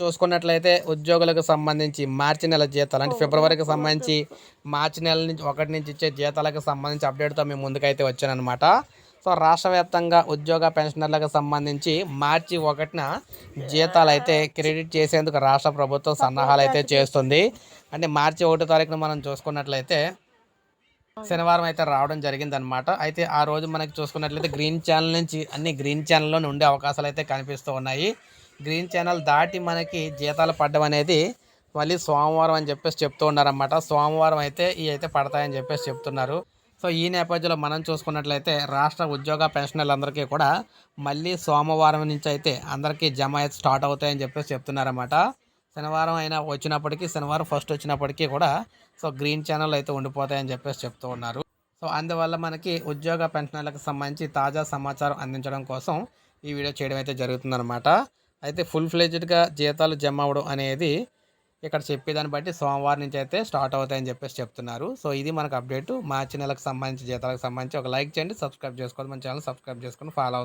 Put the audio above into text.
చూసుకున్నట్లయితే ఉద్యోగులకు సంబంధించి మార్చి నెల జీతాలు అంటే ఫిబ్రవరికి సంబంధించి మార్చి నెల నుంచి ఒకటి నుంచి ఇచ్చే జీతాలకు సంబంధించి అప్డేట్తో మేము ముందుకైతే వచ్చానమాట సో రాష్ట్ర వ్యాప్తంగా ఉద్యోగ పెన్షనర్లకు సంబంధించి మార్చి ఒకటిన జీతాలు అయితే క్రెడిట్ చేసేందుకు రాష్ట్ర ప్రభుత్వం సన్నాహాలు అయితే చేస్తుంది. అంటే మార్చి ఒకటో తారీఖున మనం చూసుకున్నట్లయితే శనివారం అయితే రావడం జరిగింది అనమాట అయితే ఆ రోజు మనకి చూసుకున్నట్లయితే గ్రీన్ ఛానల్ నుంచి అన్ని గ్రీన్ ఛానల్లోనే ఉండే అవకాశాలు అయితే కనిపిస్తూ ఉన్నాయి. గ్రీన్ ఛానల్ దాటి మనకి జీతాలు పడ్డం అనేది మళ్ళీ సోమవారం అని చెప్పేసి చెప్తూ ఉన్నారన్నమాట. సోమవారం అయితే ఇవి అయితే పడతాయని చెప్పేసి చెప్తున్నారు. సో ఈ నేపథ్యంలో మనం చూసుకున్నట్లయితే రాష్ట్ర ఉద్యోగ పెన్షనర్లందరికీ కూడా మళ్ళీ సోమవారం నుంచి అయితే అందరికీ జమ అయితే స్టార్ట్ అవుతాయని చెప్పేసి చెప్తున్నారన్నమాట. శనివారం అయినా వచ్చినప్పటికీ శనివారం ఫస్ట్ వచ్చినప్పటికీ కూడా సో గ్రీన్ ఛానల్ అయితే ఉండిపోతాయని చెప్పేసి చెప్తూ ఉన్నారు. సో అందువల్ల మనకి ఉద్యోగ పెన్షనర్లకు సంబంధించి తాజా సమాచారం అందించడం కోసం ఈ వీడియో చేయడం అయితే జరుగుతుందన్నమాట. అయితే ఫుల్ ఫ్లెజ్డ్గా జీతాలు జమ అవ్వడం అనేది ఇక్కడ చెప్పేదాన్ని బట్టి సోమవారం నుంచి అయితే స్టార్ట్ అవుతాయని చెప్పేసి చెప్తున్నారు. సో ఇది మనకు అప్డేట్ మార్చి నెలకు సంబంధించి జీతాలకు సంబంధించి ఒక లైక్ చేయండి సబ్స్క్రైబ్ చేసుకోండి మన ఛానల్ సబ్స్క్రైబ్ చేసుకొని ఫాలో